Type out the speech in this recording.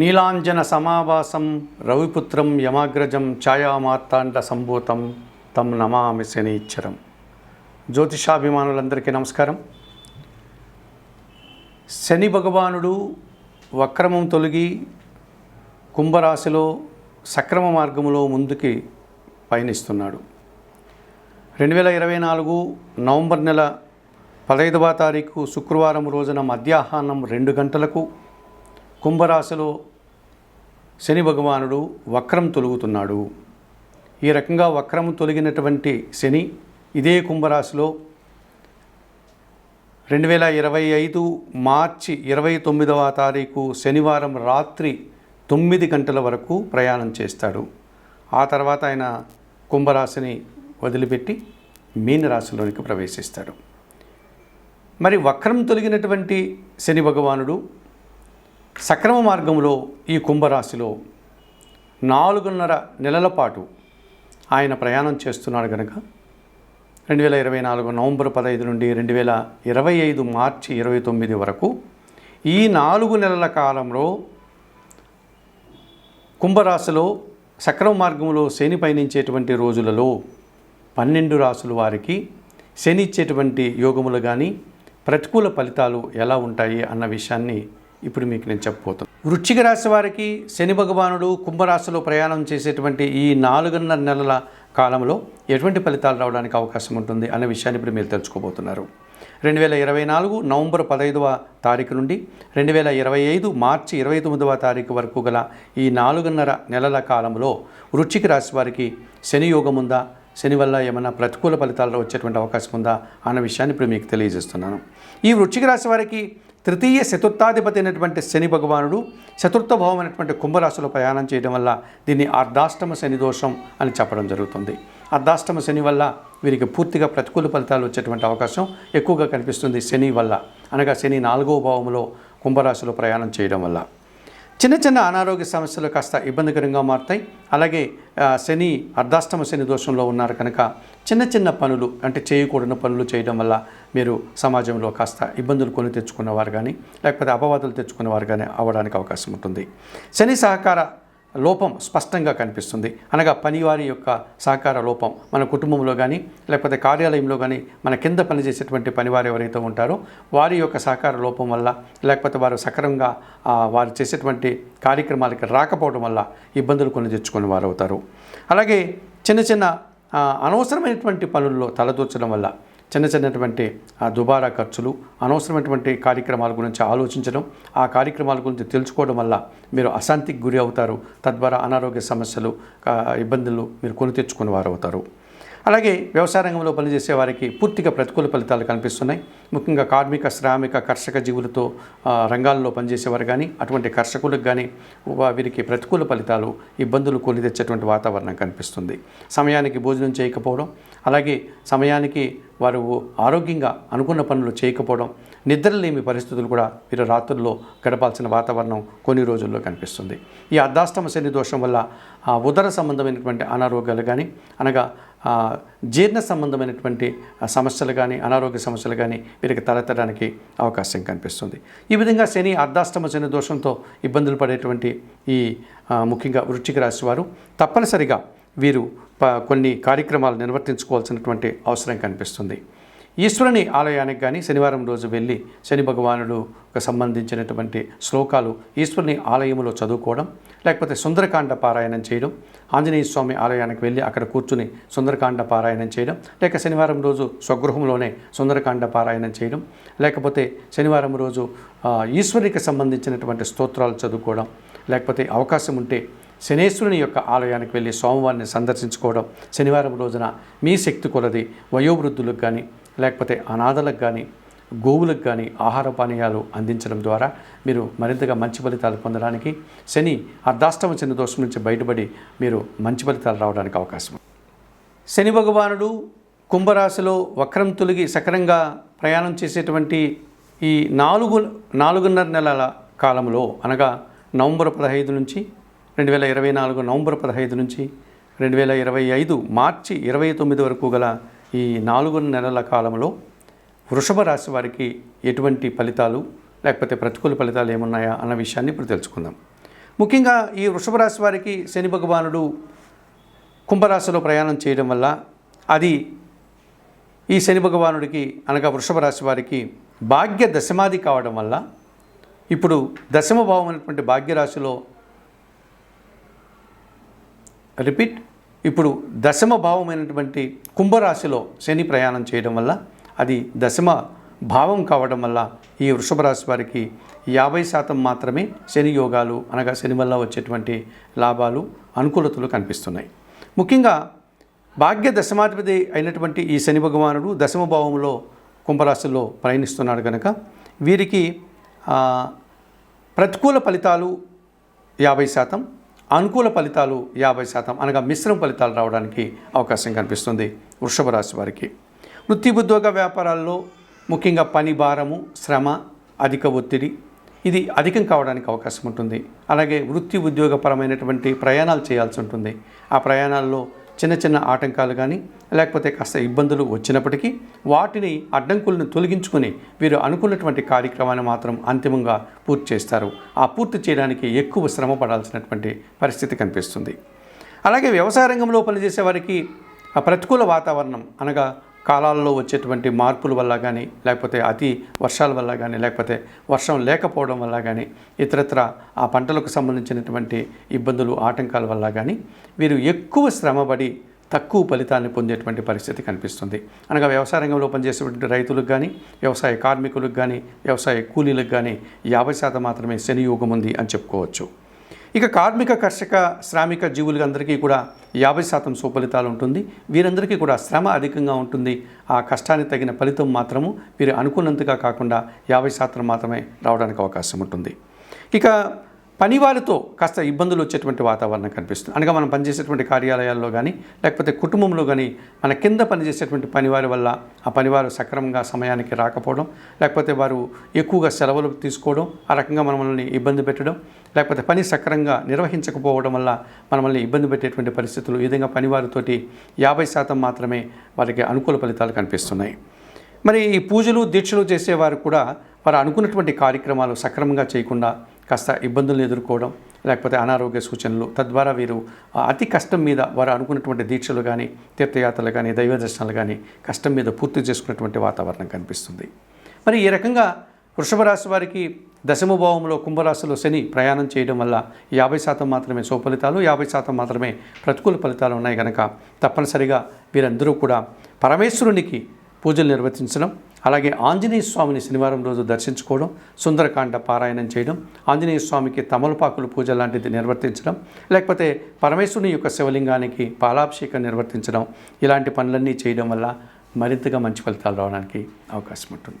నీలాంజన సమావాసం రవిపుత్రం యమాగ్రజం ఛాయామార్తాండ సంభూతం తం నమామి శనీశ్వరం జ్యోతిషాభిమానులందరికీ నమస్కారం. శని భగవానుడు వక్రమం తొలగి కుంభరాశిలో సక్రమ మార్గములో ముందుకి పయనిస్తున్నాడు. రెండు వేల ఇరవై నాలుగు నవంబర్ నెల పదహైదవ తారీఖు శుక్రవారం రోజున మధ్యాహ్నం రెండు గంటలకు కుంభరాశిలో శని భగవానుడు వక్రం తొలుగుతున్నాడు. ఈ రకంగా వక్రం తొలగినటువంటి శని ఇదే కుంభరాశిలో రెండు వేల ఇరవై ఐదు మార్చి ఇరవై తొమ్మిదవ తారీఖు శనివారం రాత్రి తొమ్మిది గంటల వరకు ప్రయాణం చేస్తాడు. ఆ తర్వాత ఆయన కుంభరాశిని వదిలిపెట్టి మీనరాశిలోనికి ప్రవేశిస్తాడు. మరి వక్రం తొలగినటువంటి శని భగవానుడు సక్రమ మార్గంలో ఈ కుంభరాశిలో నాలుగున్నర నెలల పాటు ఆయన ప్రయాణం చేస్తున్నాడు కనుక రెండు వేల ఇరవై నాలుగు నవంబర్ పదహైదు నుండి రెండు వేల ఇరవై ఐదు మార్చి ఇరవై తొమ్మిది వరకు ఈ నాలుగు నెలల కాలంలో కుంభరాశిలో సక్రమ మార్గంలో శని పయనించేటువంటి రోజులలో పన్నెండు రాసుల వారికి శని ఇచ్చేటువంటి యోగములు కానీ ప్రతికూల ఫలితాలు ఎలా ఉంటాయి అన్న విషయాన్ని ఇప్పుడు మీకు నేను చెప్పబోతాను వృశ్చిక రాశి వారికి శని భగవానుడు కుంభరాశిలో ప్రయాణం చేసేటువంటి ఈ నాలుగున్నర నెలల కాలంలో ఎటువంటి ఫలితాలు రావడానికి అవకాశం ఉంటుంది అనే విషయాన్ని ఇప్పుడు మీరు తెలుసుకోబోతున్నారు. రెండు వేల ఇరవై నాలుగు నవంబర్ పదహైదవ తారీఖు నుండి రెండు వేల ఇరవై ఐదు మార్చి ఇరవై తొమ్మిదవ తారీఖు వరకు గల ఈ నాలుగున్నర నెలల కాలంలో వృశ్చిక రాశి వారికి శని యోగం ఉందా? శని వల్ల ఏమైనా ప్రతికూల ఫలితాలు వచ్చేటువంటి అవకాశం ఉందా అన్న విషయాన్ని ఇప్పుడు మీకు తెలియజేస్తున్నాను. ఈ వృశ్చిక రాశి వారికి తృతీయ చతుర్థాధిపతి అయినటువంటి శని భగవానుడు చతుర్థ భావం అయినటువంటి కుంభరాశిలో ప్రయాణం చేయడం వల్ల దీన్ని అర్ధాష్టమ శని దోషం అని చెప్పడం జరుగుతుంది. అర్ధాష్టమ శని వల్ల వీరికి పూర్తిగా ప్రతికూల ఫలితాలు వచ్చేటువంటి అవకాశం ఎక్కువగా కనిపిస్తుంది శని వల్ల అనగా శని నాలుగవ భావంలో కుంభరాశిలో ప్రయాణం చేయడం వల్ల. చిన్న చిన్న అనారోగ్య సమస్యలు కాస్త ఇబ్బందికరంగా మారుతాయి. అలాగే శని అర్ధాష్టమ శని దోషంలో ఉన్నారు కనుక చిన్న చిన్న పనులు అంటే చేయకూడని పనులు చేయడం వల్ల మీరు సమాజంలో కాస్త ఇబ్బందులు కొని తెచ్చుకున్నవారు కానీ లేకపోతే అపవాదులు తెచ్చుకున్నవారు కానీ అవ్వడానికి అవకాశం ఉంటుంది. శని సహకార లోపం స్పష్టంగా కనిపిస్తుంది. అనగా పనివారి యొక్క సహకార లోపం మన కుటుంబంలో కానీ లేకపోతే కార్యాలయంలో కానీ మన కింద పనిచేసేటువంటి పనివారు ఎవరైతే ఉంటారో వారి యొక్క సహకార లోపం వల్ల లేకపోతే వారు సక్రమంగా వారు చేసేటువంటి కార్యక్రమాలకి రాకపోవడం వల్ల ఇబ్బందులు కొని తెచ్చుకుని వారు అవుతారు అలాగే చిన్న చిన్న అనవసరమైనటువంటి పనుల్లో తలదూర్చడం వల్ల చిన్న చిన్నటువంటి ఆ దుబారా ఖర్చులు అనవసరమైనటువంటి కార్యక్రమాల గురించి ఆలోచించడం ఆ కార్యక్రమాల గురించి తెలుసుకోవడం వల్ల మీరు అశాంతికి గురి అవుతారు. తద్వారా అనారోగ్య సమస్యలు ఇబ్బందులు మీరు కొని తెచ్చుకునే వారు అవుతారు అలాగే వ్యవసాయ రంగంలో పనిచేసే వారికి పూర్తిగా ప్రతికూల ఫలితాలు కనిపిస్తున్నాయి. ముఖ్యంగా కార్మిక శ్రామిక కర్షక జీవులతో రంగాల్లో పనిచేసేవారు కానీ అటువంటి కర్షకులకు కానీ వీరికి ప్రతికూల ఫలితాలు ఇబ్బందులు కొని తెచ్చేటువంటి వాతావరణం కనిపిస్తుంది. సమయానికి భోజనం చేయకపోవడం అలాగే సమయానికి వారు ఆరోగ్యంగా అనుకున్న పనులు చేయకపోవడం నిద్రలేమి పరిస్థితులు కూడా వీరు రాత్రుల్లో గడపాల్సిన వాతావరణం కొన్ని రోజుల్లో కనిపిస్తుంది. ఈ అర్ధాష్టమ శని దోషం వల్ల ఉదర సంబంధమైనటువంటి అనారోగ్యాలు కానీ అనగా జీర్ణ సంబంధమైనటువంటి సమస్యలు కానీ అనారోగ్య సమస్యలు కానీ వీరికి తలెత్తడానికి అవకాశం కనిపిస్తుంది. ఈ విధంగా శని అర్ధాష్టమ శని దోషంతో ఇబ్బందులు పడేటువంటి ఈ ముఖ్యంగా వృశ్చిక రాశి వారు తప్పనిసరిగా వీరు ప కొన్ని కార్యక్రమాలు నిర్వర్తించుకోవాల్సినటువంటి అవసరం కనిపిస్తుంది. ఈశ్వరుని ఆలయానికి కానీ శనివారం రోజు వెళ్ళి శని భగవానుడుకు సంబంధించినటువంటి శ్లోకాలు ఈశ్వరుని ఆలయంలో చదువుకోవడం లేకపోతే సుందరకాండ పారాయణం చేయడం ఆంజనేయ స్వామి ఆలయానికి వెళ్ళి అక్కడ కూర్చుని సుందరకాండ పారాయణం చేయడం లేక శనివారం రోజు స్వగృహంలోనే సుందరకాండ పారాయణం చేయడం లేకపోతే శనివారం రోజు ఈశ్వరునికి సంబంధించినటువంటి స్తోత్రాలు చదువుకోవడం లేకపోతే అవకాశం ఉంటే శనేశ్వరుని యొక్క ఆలయానికి వెళ్ళి స్వామివారిని సందర్శించుకోవడం శనివారం రోజున మీ శక్తి కొలది వయోవృద్ధులకు కానీ లేకపోతే అనాథలకు కానీ గోవులకు కానీ ఆహార పానీయాలు అందించడం ద్వారా మీరు మరింతగా మంచి ఫలితాలు పొందడానికి శని అర్ధాష్టమ చిన్న దోషం నుంచి బయటపడి మీరు మంచి ఫలితాలు రావడానికి అవకాశం శని భగవానుడు కుంభరాశిలో వక్రం తొలగి సక్రంగా ప్రయాణం చేసేటువంటి ఈ నాలుగు నాలుగున్నర నెలల కాలంలో అనగా నవంబర్ పదహైదు నుంచి రెండు వేల ఇరవై నాలుగు నవంబర్ పదహైదు నుంచి రెండు వేల ఇరవై ఐదు మార్చి ఇరవై తొమ్మిది వరకు గల ఈ నాలుగు నెలల కాలంలో వృషభ రాశి వారికి ఎటువంటి ఫలితాలు లేకపోతే ప్రతికూల ఫలితాలు ఏమున్నాయా అన్న విషయాన్ని ఇప్పుడు తెలుసుకుందాం. ముఖ్యంగా ఈ వృషభ రాశి వారికి శని భగవానుడు కుంభరాశిలో ప్రయాణం చేయడం వల్ల అది ఈ శని భగవానుడికి అనగా వృషభ రాశి వారికి భాగ్య దశమాది కావడం వల్ల ఇప్పుడు దశమ భావం అనేటువంటి భాగ్యరాశిలో రిపీట్ ఇప్పుడు దశమ భావమైనటువంటి కుంభరాశిలో శని ప్రయాణం చేయడం వల్ల అది దశమ భావం కావడం వల్ల ఈ వృషభ రాశి వారికి యాభై శాతం మాత్రమే శని యోగాలు అనగా శని వల్ల వచ్చేటువంటి లాభాలు అనుకూలతలు కనిపిస్తున్నాయి. ముఖ్యంగా భాగ్య దశమాధిపతి అయినటువంటి ఈ శని భగవానుడు దశమ భావంలో కుంభరాశిలో ప్రయాణిస్తున్నాడు కనుక వీరికి ప్రతికూల ఫలితాలు యాభై శాతం అనుకూల ఫలితాలు యాభై శాతం అనగా మిశ్రమ ఫలితాలు రావడానికి అవకాశం కనిపిస్తుంది వృషభ రాశి వారికి. వృత్తి ఉద్యోగ వ్యాపారాల్లో ముఖ్యంగా పని భారము శ్రమ అధిక ఒత్తిడి ఇది అధికం కావడానికి అవకాశం ఉంటుంది. అలాగే వృత్తి ఉద్యోగపరమైనటువంటి ప్రయాణాలు చేయాల్సి ఉంటుంది. ఆ ప్రయాణాల్లో చిన్న చిన్న ఆటంకాలు కానీ లేకపోతే కాస్త ఇబ్బందులు వచ్చినప్పటికీ వాటిని అడ్డంకులను తొలగించుకొని వీరు అనుకున్నటువంటి కార్యక్రమాన్ని మాత్రం అంతిమంగా పూర్తి చేస్తారు. ఆ పూర్తి చేయడానికి ఎక్కువ శ్రమ పడాల్సినటువంటి పరిస్థితి కనిపిస్తుంది. అలాగే వ్యవసాయ రంగంలో పనిచేసే వారికి ప్రతికూల వాతావరణం అనగా కాలాల్లో వచ్చేటువంటి మార్పుల వల్ల కానీ లేకపోతే అతి వర్షాల వల్ల కానీ లేకపోతే వర్షం లేకపోవడం వల్ల కానీ ఇతరత్ర ఆ పంటలకు సంబంధించినటువంటి ఇబ్బందులు ఆటంకాల వల్ల కానీ వీరు ఎక్కువ శ్రమపడి తక్కువ ఫలితాన్ని పొందేటువంటి పరిస్థితి కనిపిస్తుంది. అనగా వ్యవసాయ రంగంలో పనిచేసేటువంటి రైతులకు కానీ వ్యవసాయ కార్మికులకు కానీ వ్యవసాయ కూలీలకు కానీ యాభై శాతం మాత్రమే శని యోగం ఉంది అని చెప్పుకోవచ్చు. ఇక కార్మిక కర్షక శ్రామిక జీవులందరికీ కూడా యాభై శాతం సుఫలితాలు ఉంటుంది. వీరందరికీ కూడా శ్రమ అధికంగా ఉంటుంది. ఆ కష్టానికి తగిన ఫలితం మాత్రము వీరు అనుకున్నంతగా కాకుండా యాభై శాతం మాత్రమే రావడానికి అవకాశం ఉంటుంది. ఇక పనివారితో కాస్త ఇబ్బందులు వచ్చేటువంటి వాతావరణం కనిపిస్తుంది. అనగా మనం పనిచేసేటువంటి కార్యాలయాల్లో కానీ లేకపోతే కుటుంబంలో కానీ మన కింద పనిచేసేటువంటి పనివారి వల్ల ఆ పనివారు సక్రమంగా సమయానికి రాకపోవడం లేకపోతే వారు ఎక్కువగా సెలవులు తీసుకోవడం ఆ రకంగా మనల్ని ఇబ్బంది పెట్టడం లేకపోతే పని సక్రమంగా నిర్వహించకపోవడం వల్ల మనల్ని ఇబ్బంది పెట్టేటువంటి పరిస్థితులు ఈ విధంగా పనివారితోటి యాభై శాతం మాత్రమే వారికి అనుకూల ఫలితాలు కనిపిస్తున్నాయి. మరి ఈ పూజలు దీక్షలు చేసేవారు కూడా వారు అనుకున్నటువంటి కార్యక్రమాలు సక్రమంగా చేయకుండా కాస్త ఇబ్బందులను ఎదుర్కోవడం లేకపోతే అనారోగ్య సూచనలు తద్వారా వీరు అతి కష్టం మీద వారు అనుకున్నటువంటి దీక్షలు కానీ తీర్థయాత్రలు కానీ దైవ దర్శనాలు కానీ కష్టం మీద పూర్తి చేసుకున్నటువంటి వాతావరణం కనిపిస్తుంది. మరి ఈ రకంగా వృషభ రాశి వారికి దశమభావంలో కుంభరాశిలో శని ప్రయాణం చేయడం వల్ల యాభై శాతం మాత్రమే సోఫలితాలు యాభై శాతం మాత్రమే ప్రతికూల ఫలితాలు ఉన్నాయి కనుక తప్పనిసరిగా వీరందరూ కూడా పరమేశ్వరునికి పూజలు నిర్వర్తించడం అలాగే ఆంజనేయ స్వామిని శనివారం రోజు దర్శించుకోవడం సుందరకాండ పారాయణం చేయడం ఆంజనేయ స్వామికి తమలపాకులు పూజ లాంటిది నిర్వర్తించడం లేకపోతే పరమేశ్వరుని యొక్క శివలింగానికి పాలాభిషేకం నిర్వర్తించడం ఇలాంటి పనులన్నీ చేయడం వల్ల మరింతగా మంచి ఫలితాలు రావడానికి అవకాశం ఉంటుంది.